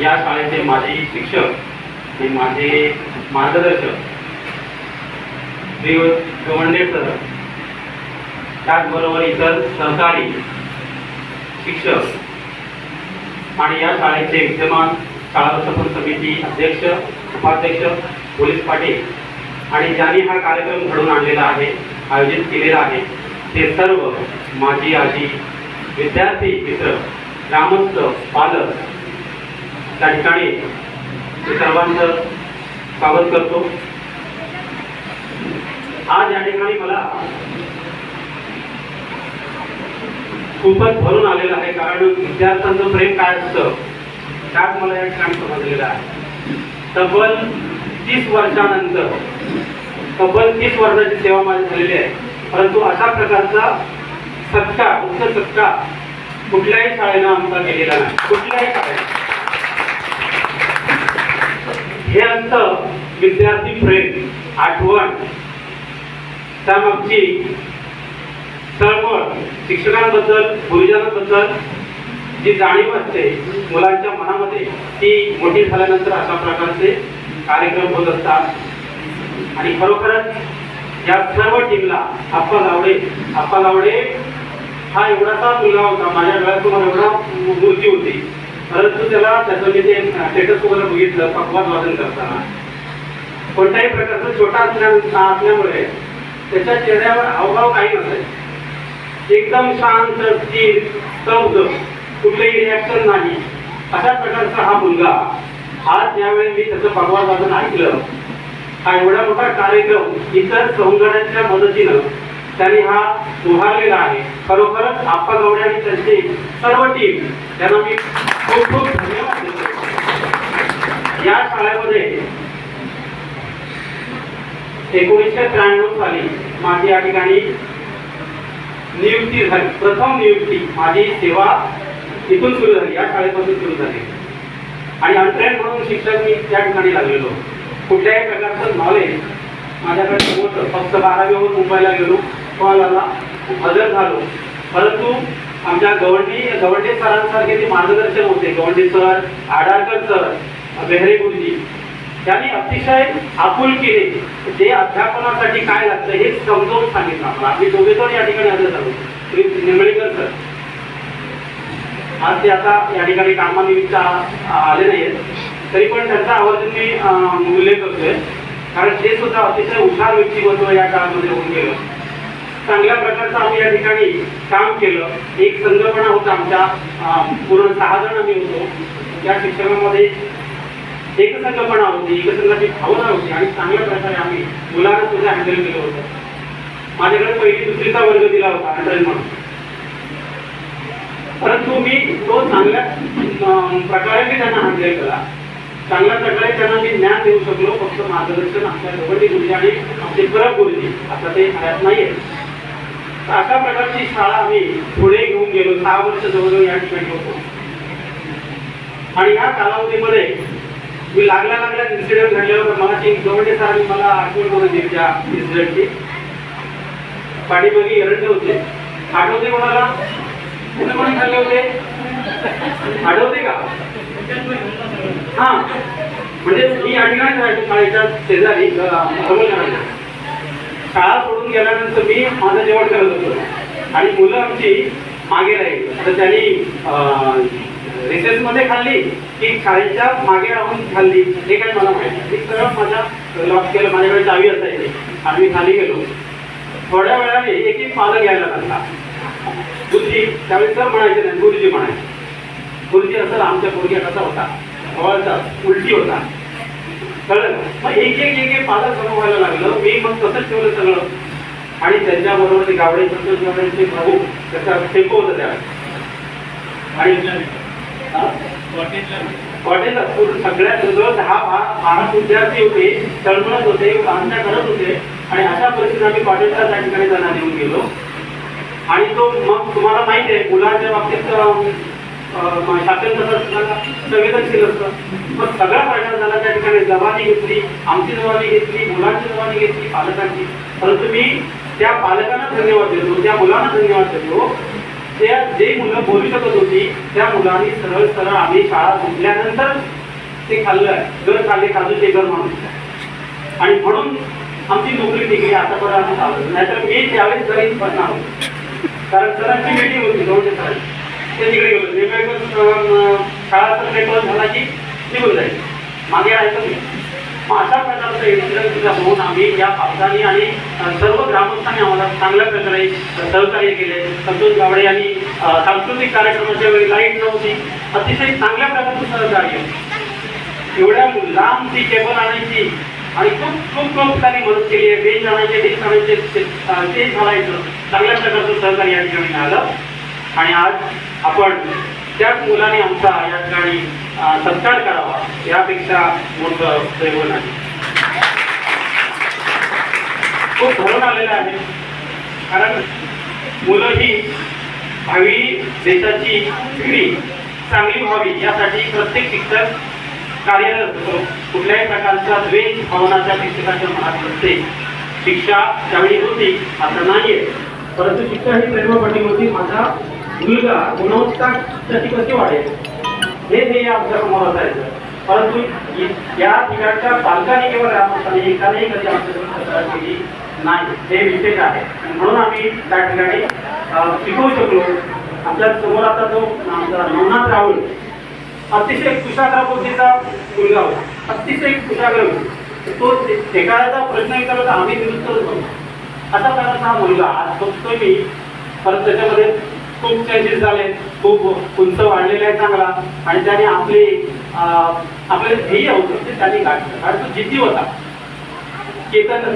या शाळेचे माझे शिक्षक आणि माझे मार्गदर्शक श्री गवंडे सर. त्याचबरोबर इतर सहकारी शिक्षक आणि या शाळेचे विद्यमान शाळा व्यवस्थापन समिती अध्यक्ष उपाध्यक्ष पोलीस पाटील आणि ज्यांनी हा कार्यक्रम घडवून आणलेला आहे आयोजित केलेला आहे ते सर्व माझी आजी विद्यार्थी मित्र ग्रामस्थ पालक त्या ठिकाणी मी सर्वांचं स्वागत करतो. आज या ठिकाणी मला खूपच भरून आलेलं आहे कारण विद्यार्थ्यांचं प्रेम काय असतं त्यात मला या ठिकाणी समजलेलं आहे. तब्बल तीस वर्षानंतर तब्बल तीस वर्षाची सेवा माझी झालेली आहे. परंतु अशा प्रकारचा सत्कार उच्च सत्कार कुठल्याही शाळेनं आमचा केलेला नाही. कुठल्याही शाळेनं. हे असतं विद्यार्थी प्रेम आठवण. त्यामागची तळमळ शिक्षकांबद्दल गुरुजनांबद्दल जी जाणीव असते मुलांच्या मनामध्ये ती मोठी झाल्यानंतर अशा प्रकारचे कार्यक्रम होत असतात. आणि खरोखरच या सर्व टीमला आप्पा लावडे आप्पा लावडे हा एवढासा मुलगा होता. माझ्या डोळ्यात तुम्हाला एवढा मूर्ती होती. परंतु त्याला त्याचं मी ते स्टेटस वगैरे बघितलं पकवाद वादन करताना. कोणत्याही प्रकारचा छोटा असल्या असल्यामुळे त्याच्या चेहऱ्यावर हावभाव काही नसायचे एकदम शांत स्थिर स्तब्ध कुठलंही रिॲक्शन नाही. अशा प्रकारचा हा मुलगा आज ज्यावेळी मी त्याचं भगवान वादन ऐकलं हा एवढा मोठा कार्यक्रम इतर सौंदर्याच्या मदतीनं त्यांनी हा उभारलेला आहे. खरोखरच आप्पा गवडे आणि त्यांची सर्व टीम त्यांना मी खूप खूप धन्यवाद देतो. या शाळेमध्ये एकोणीसशे त्र्याण्णव साली माझी या ठिकाणी नियुक्ती झाली. प्रथम नियुक्ती माझी सेवा इथून सुरू झाली. या शाळेपासून सुरू झाली. आणि अनट्रेन म्हणून शिक्षक मी त्या ठिकाणी लागलेलो. कुठल्याही प्रकारचं नॉलेज माझ्याकडे नव्हतं. फक्त बारावीवर मुंबईला गेलो. कॉल हजर झालो. परंतु आमच्या गवंडी गवंडे सरांसारखे ते मार्गदर्शन होते. गवंडे सर आडारकर सर बेहरे गुरुजी त्यांनी अतिशय आपुलकीने जे अध्यापनासाठी काय लागतं हे समजावून सांगितलं आम्हाला. आम्ही दोघे पण या ठिकाणी हजर झालो. श्री निंबळेकर सर. आज ते आता या ठिकाणी कामानिमित्त आले आले नाहीत तरी पण त्यांचा आवर्जून मी उल्लेख करतोय. कारण ते सुद्धा अतिशय हुशार व्यक्तिमत्व या काळामध्ये होऊन गेलं. चांगल्या प्रकारचं आम्ही या ठिकाणी काम केलं. एक संकल्पना होता आमच्या पूर्ण सहा जण आम्ही होतो. त्या शिक्षणामध्ये एक संकल्पना होती एकसंघाची भावना होती आणि चांगल्या प्रकारे आम्ही मुलांना सुद्धा हँडल केलं होतं. माझ्याकडे पहिली दुसरीचा वर्ग दिला होता हँडल म्हणून. परंतु मी तो चांगल्या प्रकारे मी त्यांना हँडल केला. चांगल्या प्रकारे त्यांना मी ज्ञान देऊ शकलो फक्त मार्गदर्शन आमच्या गवंडी गुरुजी आणि आमचे परब गुरुजी आता ते हयात नाहीये आहे अशा प्रकारची शाळा आम्ही पुढे घेऊन गेलो. सहा वर्ष जवळजवळ या ठिकाणी होतो. आणि या कालावधीमध्ये मी लागल्या लागल्या इन्सिडेंट घडल्यावर मला ती गवंडे सरांनी मला आठवण करून दिली त्या इन्सिडेंटची पाठीमागे एरंडे होते. आठवते कोणाला? कोणी कोणी खाल्ले होते? आठवते का? हा. म्हणजे मी या ठिकाणी राहायचो शाळेच्या शेजारी केल्यानंतर मी माझं जेवण करत होतो. आणि मुलं आमची मागे राहिली. तर त्यांनी रिसेसमध्ये खाल्ली की शाळेच्या मागे राहून खाल्ली हे काय मला माहिती नाही. मी सरळ माझ्या लॉक केलं माझ्याकडे चावी असायची. आणि मी खाली गेलो. थोड्या वेळाने एक एक पालक यायला लागला. गुरुजी त्यावेळी सर म्हणायचे नाही गुरुजी म्हणायचे. गुरुजी असं आमच्या पोरग्या कसा होता? हवाचा उलटी होता. कळलं. मग एक एक एक एक पालक व्हायला लागलं. मी मग तसंच ठेवलं सगळं. आणि त्यांच्याबरोबर ते गावडे संतोष गावडेचे भाऊ त्याचा टेको होता त्या. आणि कॉटेजला हॉटेलला सगळ्यात जवळ दहा बारा विद्यार्थी होते तळमळत होते आमच्या करत होते. आणि अशा परिस्थितीत आम्ही कॉटेजला त्या ठिकाणी त्यांना देऊन गेलो. आणि तो मग तुम्हाला माहिती आहे मुलांच्या बाबतीत अं, शासन संवेदनशील असतं. मग सगळा परिणाम झाला त्या ठिकाणी. जबानी घेतली आमची जबानी घेतली मुलांची जबानी घेतली पालकांची. परंतु मी त्या पालकांना धन्यवाद देतो त्या मुलांना धन्यवाद देतो त्या जे मुलं बोलू शकत होती त्या मुलांनी सरळ सरळ आम्ही शाळा सुटल्यानंतर ते खाल्लं घर खाल्ले काजूचे घर म्हणून आणि म्हणून आमची नोकरी निघली आतापर्यंत आम्ही चालू नाहीतर मी त्यावेळेस घरी बसणार होतो. कारण सरांची मीटिंग होती दोनशे सरांची. ते तिकडे गेलो. वेगवेगळं शाळाचा पेपर झाला की निघून जाईल मागे आहे नाही मी. अशा प्रकारचं इन्सिडेंट सुद्धा होऊन आम्ही या पावसाने आणि सर्व ग्रामस्थांनी आम्हाला चांगल्या प्रकारे सहकार्य केले. संतोष गावडे यांनी सांस्कृतिक कार्यक्रमाच्या वेळी लाइट नव्हती. अतिशय चांगल्या प्रकारचं सहकार्य. एवढ्या लांब ती केबल आणायची आणि खूप खूप खूप त्यांनी मदत केली. आहे बेंच आणायचे डिस्क आणायचे ते ते घालायचं चांगल्या प्रकारचं सहकार्य या ठिकाणी मिळालं. आणि आज आपण त्याच मुलाने आमचा या ठिकाणी सत्कार करावा यापेक्षा मोठं दैव नाही. खूप भरून आलेलं आहे. कारण मुलं ही भावी देशाची पिढी चांगली व्हावी यासाठी प्रत्येक शिक्षक कार्यरत असतो कुठल्याही प्रकारचा द्वेष भावनाच्या शिक्षकाच्या मनात नसते. शिक्षा त्यावेळी होती आता नाहीये. परंतु शिक्षा ही प्रेमपटी होती. माझा मुलगा गुणवत्ता त्याची कशी वाढेल? हे ध्येय आमच्यासमोर असायचं. परंतु या ठिकाणच्या पालकांनी केवळ ग्रामस्थांनी एकानेही कधी आमच्याकडून तक्रार केली नाही. हे विशेष आहे. म्हणून आम्ही त्या ठिकाणी शिकवू शकलो. आमच्यासमोर आता जो आमचा नवनाथ राहुल अतिशय कुशाग्र बुद्धीचा मुलगा होता. अतिशय कुशाग्र तो ठेकाळ्याचा प्रश्न विचारला आम्ही निरुत्तरच होतो. असा प्रकारचा हा मुलगा आज बघतोय मी. परत त्याच्यामध्ये खूप चेंजेस झाले खूप उंच वाढलेला आहे चांगला. आणि त्याने आपले आपले ध्येय होते ते त्यांनी गाठलं. कारण तो जिद्दी होता. केतन